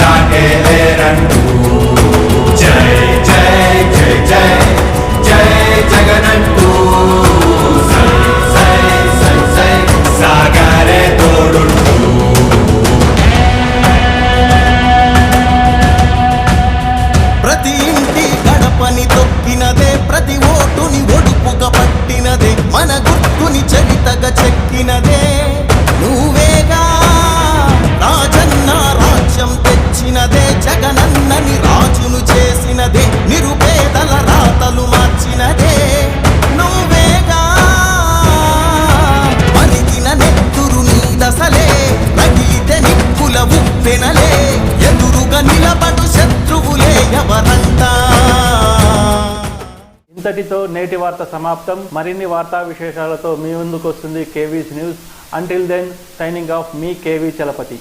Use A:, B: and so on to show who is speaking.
A: ఈ సాగే జై జై జై జై జై జగనంటూ సై సై సై సై సాగారే తోడుంటూ.
B: ప్రతి ఇంటి గడపని తొక్కినదే ప్రతి ఓటుని ఒడుపుగా పట్టినదే మన గుర్తుని చరితగా చెక్కినదే. తెచ్చినదే జగనన్నని రాజును చేసినదే నిరుపేదల రాతలు మార్చినదే. నువ్వేగా పలికిన నెత్తురు నీ దశలే రగిలితే నిప్పుల ఉప్పెనలే. ఎదురుగా నిలబడు శత్రువులే ఎవరంటా
C: ఇంతటితో నేటి వార్త సమాప్తం. మరిన్ని వార్తా విశేషాలతో మీ ముందుకు వస్తుంది KV's news. Until then signing off మీ కేవీ చలపతి.